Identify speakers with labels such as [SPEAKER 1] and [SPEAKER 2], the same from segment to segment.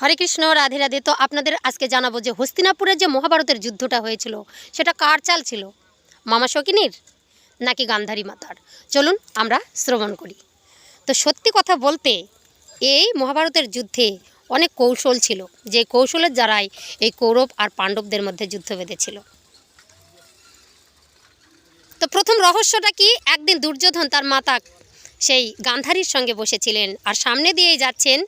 [SPEAKER 1] হরে কৃষ্ণ, রাধে রাধে। তো আপনাদের আজকে জানাব যে হস্তিনাপুরের যে মহাভারতের যুদ্ধটা হয়েছিল, সেটা কার চাল ছিল? মামা শকিনীর নাকি গান্ধারী মাতার? চলুন আমরা শ্রবণ করি। তো সত্যি কথা বলতে, এই মহাভারতের যুদ্ধে অনেক কৌশল ছিল। যে কৌশলের দ্বারাই এই কৌরব আর পাণ্ডবদের মধ্যে যুদ্ধ বেঁধেছিল। তো প্রথম রহস্যটা কি? একদিন দুর্যোধন তার মাতা সেই গান্ধারীর সঙ্গে বসেছিলেন। আর সামনে দিয়েই যাচ্ছেন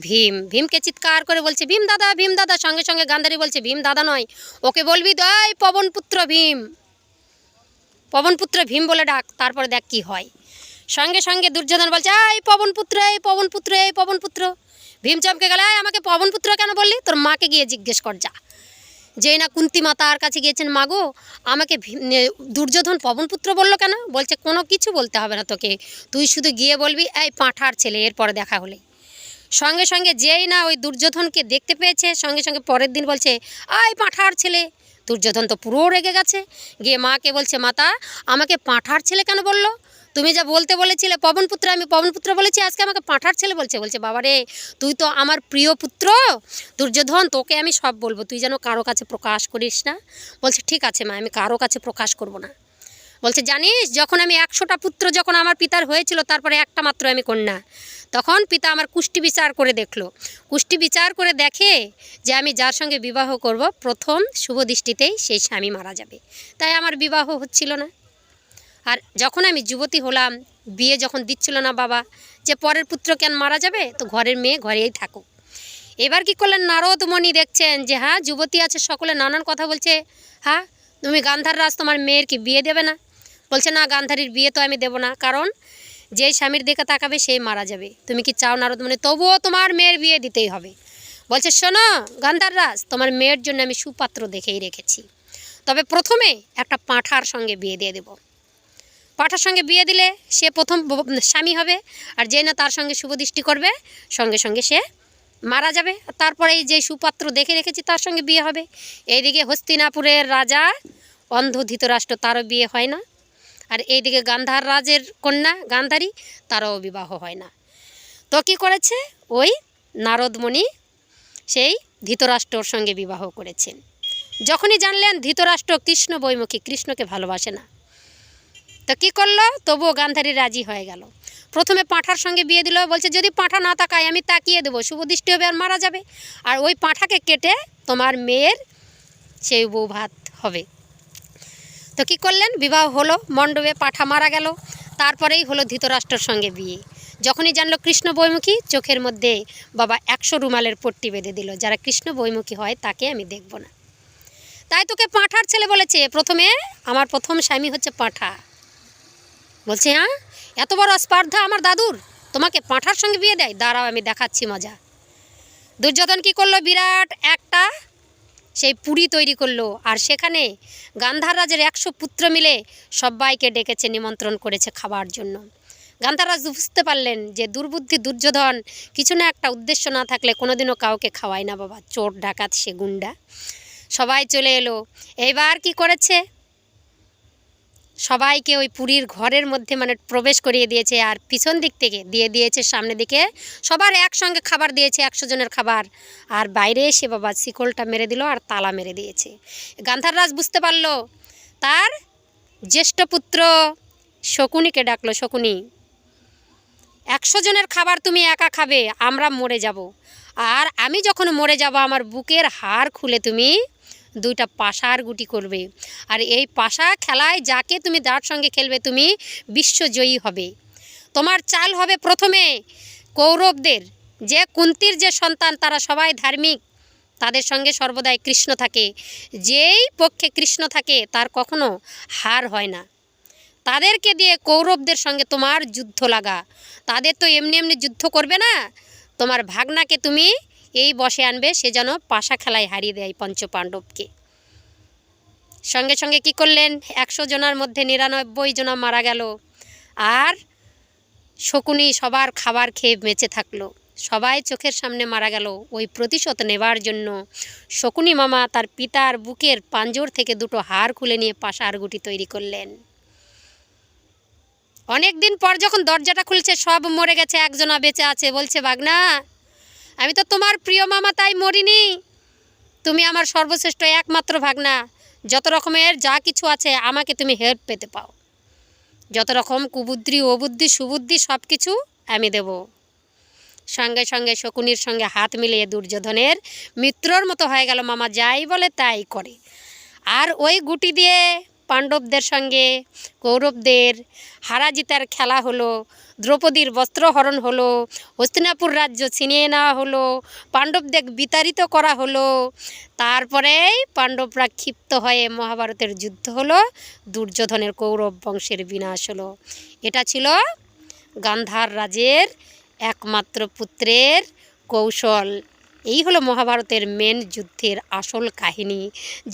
[SPEAKER 1] ভীম। ভীমকে চিৎকার করে বলছে ভীম দাদা ভীম দাদা। সঙ্গে সঙ্গে গান্ধারী বলছে ভীম দাদা নয় ওকে বলবি দয় পবনপুত্র ভীম। পবনপুত্র ভীম বলে ডাক তারপরে দেখ কি হয়। সঙ্গে সঙ্গে দুর্যোধন বলছে এই পবনপুত্র এই পবনপুত্র এই পবনপুত্র। ভীম চমকে গেল "এই, আমাকে পবনপুত্র কেন বললি? তোর মাকে গিয়ে জিজ্ঞেস কর যা। যেই না কুন্তি মাতার কাছে গিয়েছেন, মাগো, আমাকে দুর্যোধন পবনপুত্র বলল কেন? বলছে, কোনো কিছু বলতে হবে না তোকে। তুই শুধু গিয়ে বলবি, এই পাঁঠার ছেলে, এরপরে দেখা হলে। সঙ্গে সঙ্গে যেই না ওই দুর্যোধনকে দেখতে পেয়েছে, সঙ্গে সঙ্গে পরের দিন বলছে, আয় পাঁঠার ছেলে। দুর্যোধন তো পুরো রেগে গেছে। গিয়ে মাকে বলছে, মাতা, আমাকে পাঁঠার ছেলে কেন বলল? তুমি যা বলতে বলেছিলে পবনপুত্র আমি পবনপুত্র বলেছি, আজকে আমাকে পাঁঠার ছেলে বলছে বলছে, বাবারে, তুই তো আমার প্রিয় পুত্র, দুর্যোধন, তোকে আমি সব বলব, তুই যেন কারও কাছে প্রকাশ করিস না। বলছে, ঠিক আছে মা, আমি কারও কাছে প্রকাশ করব না। বলছে, জানিস, যখন আমি একশোটা পুত্র যখন আমার পিতার হয়েছিল, তারপরে একটা মাত্র আমি কন্যা। তখন পিতা আমার কুষ্টি বিচার করে দেখল। কুষ্টি বিচার করে দেখে যে আমি যার সঙ্গে বিবাহ করব, প্রথম শুভ দৃষ্টিতেই সেই স্বামী মারা যাবে। তাই আমার বিবাহ হচ্ছিল না। আর যখন আমি যুবতী হলাম, বিয়ে যখন দিচ্ছিল না বাবা, যে পরের পুত্র কেন মারা যাবে? তো ঘরের মেয়ে ঘরেই থাকুক। এবার কি করলেন নারদ মণি দেখছেন যে হ্যাঁ যুবতী আছে, সকলে নানান কথা বলছে। হ্যাঁ তুমি গান্ধার রাজ, তোমার মেয়ের কি বিয়ে দেবে না? বলছে, না, গান্ধারীর বিয়ে তো আমি দেবো না। কারণ যেই স্বামীর দিকে তাকাবে, সেই মারা যাবে। তুমি কি চাও নারদ মণি তবুও তোমার মেয়ের বিয়ে দিতেই হবে। বলছে, শোনো, গান্ধার রাজ, তোমার মেয়ের জন্য আমি সুপাত্র দেখেই রেখেছি। তবে প্রথমে একটা পাঁঠার সঙ্গে বিয়ে দিয়ে দেবো। পাঁঠার সঙ্গে বিয়ে দিলে সে প্রথম স্বামী হবে, আর যে না তার সঙ্গে শুভদৃষ্টি করবে, সঙ্গে সঙ্গে সে মারা যাবে। তারপরে যে সুপাত্র দেখে রেখেছি তার সঙ্গে বিয়ে হবে। এইদিকে হস্তিনাপুরের রাজা অন্ধ ধৃতরাষ্ট্র তারও বিয়ে হয় না। আর এইদিকে গান্ধার রাজের কন্যা, গান্ধারী, তারও বিবাহ হয় না। তো কী করেছে? ওই নারদমণি সেই ধৃতরাষ্ট্রর সঙ্গে বিবাহ করেছেন। যখনই জানলেন ধৃতরাষ্ট্র কৃষ্ণ বৈমুখী, কৃষ্ণকে ভালোবাসে না। তো কী করল? তবুও গান্ধারী রাজি হয়ে গেল। প্রথমে পাঁঠার সঙ্গে বিয়ে দিল, বলছে, যদি পাঁঠা না তাকায়, আমি তাকিয়ে দেবো। শুভদৃষ্টি হবে আর মারা যাবে। আর ওই পাঁঠাকে কেটে তোমার মেয়ের সেই বউ ভাত হবে। তো কী করলেন? বিবাহ হলো, মণ্ডপে পাঠা মারা গেল। তারপরেই হলো ধৃতরাষ্ট্রর সঙ্গে বিয়ে। যখনই জানলো কৃষ্ণ বৈমুখী, চোখের মধ্যে বাবা একশো রুমালের পট্টি বেঁধে দিল। যারা কৃষ্ণ বৈমুখী হয়, তাকে আমি দেখব না। তাই তোকে পাঁঠার ছেলে বলেছে। প্রথমে আমার প্রথম স্বামী হচ্ছে পাঁঠা। বলছে হ্যাঁ? এত বড় স্পর্ধা আমার দাদুর? তোমাকে পাঁঠার সঙ্গে বিয়ে দেয়? দাঁড়াও, আমি দেখাচ্ছি মজা। দুর্যোধন কি করল? বিরাট একটা সেই পুরী তৈরি করল। আর সেখানে গান্ধার রাজের একশো পুত্র মিলে সবাইকে ডেকেছে, নিমন্ত্রণ করেছে খাবার জন্য। গান্ধারাজ বুঝতে পারলেন যে দুর্বুদ্ধি, দুর্যোধন কিছু না একটা উদ্দেশ্য না থাকলে কোনোদিনও কাউকে খাওয়ায় না বাবা। চোর, ডাকাত, সে গুন্ডা। সবাই চলে এলো। এইবার কি করেছে? সবাইকে ওই পুরীর ঘরের মধ্যে মানে প্রবেশ করিয়ে দিয়েছে আর পিছন দিক থেকে দিয়ে দিয়েছে সামনে দিকে সবার একসঙ্গে খাবার দিয়েছে, একশো জনের খাবার। আর বাইরে এসে বাবা শিকলটা মেরে দিল আর তালা মেরে দিয়েছে। গান্ধার রাজ বুঝতে পারল, তার জ্যেষ্ঠ পুত্র শকুনিকে ডাকলো, শকুনি, একশো জনের খাবার তুমি একা খাবে, আমরা মরে যাব। আর আমি যখন মরে যাব, আমার বুকের হাড় খুলে তুমি দুইটা পাশার গুটি করবে। আর এই পাশা খেলায় যাকে তুমি যার সঙ্গে খেলবে, তুমি বিশ্বজয়ী হবে। তোমার চাল হবে প্রথমে কৌরবদের। যে কুন্তির যে সন্তান, তারা সবাই ধার্মিক। তাদের সঙ্গে সর্বদাই কৃষ্ণ থাকে। যেই পক্ষে কৃষ্ণ থাকে, তার কখনো হার হয় না। তাদেরকে দিয়ে কৌরবদের সঙ্গে তোমার যুদ্ধ লাগা। তাদের তো এমনি এমনি যুদ্ধ করবে না। তোমার ভাগনাকে তুমি এই বসে আনবে, সে যেন পাশা খেলায় হারিয়ে দেয় পঞ্চপাণ্ডবকে। সঙ্গে সঙ্গে কি করলেন? একশো জনের মধ্যে নিরানব্বই জনা মারা গেল। আর শকুনি সবার খাবার খেয়ে বেঁচে থাকল। সবাই চোখের সামনে মারা গেল। ওই প্রতিশোধ নেবার জন্য শকুনি মামা তার পিতার বুকের পাঞ্জর থেকে দুটো হাড় খুলে নিয়ে পাশার গুটি তৈরি করলেন। অনেক দিন পর যখন দরজাটা খুলছে, সব মরে গেছে, একজনা বেঁচে আছে, বলছে, বাগনা আমি তো তোমার প্রিয় মামা, তাই মরিনি। তুমি আমার সর্বশ্রেষ্ঠ একমাত্র ভাগনা। যত রকমের যা কিছু আছে, আমাকে তুমি হেল্প পেতে পাও। যত রকম কুবুদ্ধি, অবুদ্ধি, সুবুদ্ধি সব কিছু আমি দেব। সঙ্গে সঙ্গে শকুনির সঙ্গে হাত মিলিয়ে দুর্যোধনের মিত্রর মতো হয়ে গেল মামা, যাই বলে তাই করে। আর ওই গুটি দিয়ে পাণ্ডবদের সঙ্গে, কৌরবদের হারা জিতার খেলা হলো, দ্রৌপদীর বস্ত্রহরণ হলো, হস্তিনাপুর রাজ্য ছিনিয়ে নেওয়া হলো, পাণ্ডবদের বিতাড়িত করা হলো, তারপরেই পাণ্ডবরা ক্ষিপ্ত হয়ে মহাভারতের যুদ্ধ হলো, দুর্যোধনের কৌরব বংশের বিনাশ হলো। এটা ছিল গান্ধার রাজের একমাত্র পুত্রের কৌশল। এই হলো মহাভারতের মেন যুদ্ধের আসল কাহিনী।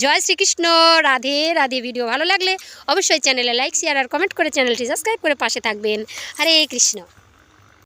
[SPEAKER 1] জয় শ্রীকৃষ্ণ, রাধে রাধে। ভিডিও ভালো লাগলে অবশ্যই চ্যানেলে লাইক শেয়ার আর কমেন্ট করে চ্যানেলটি সাবস্ক্রাইব করে পাশে থাকবেন। হরে কৃষ্ণ।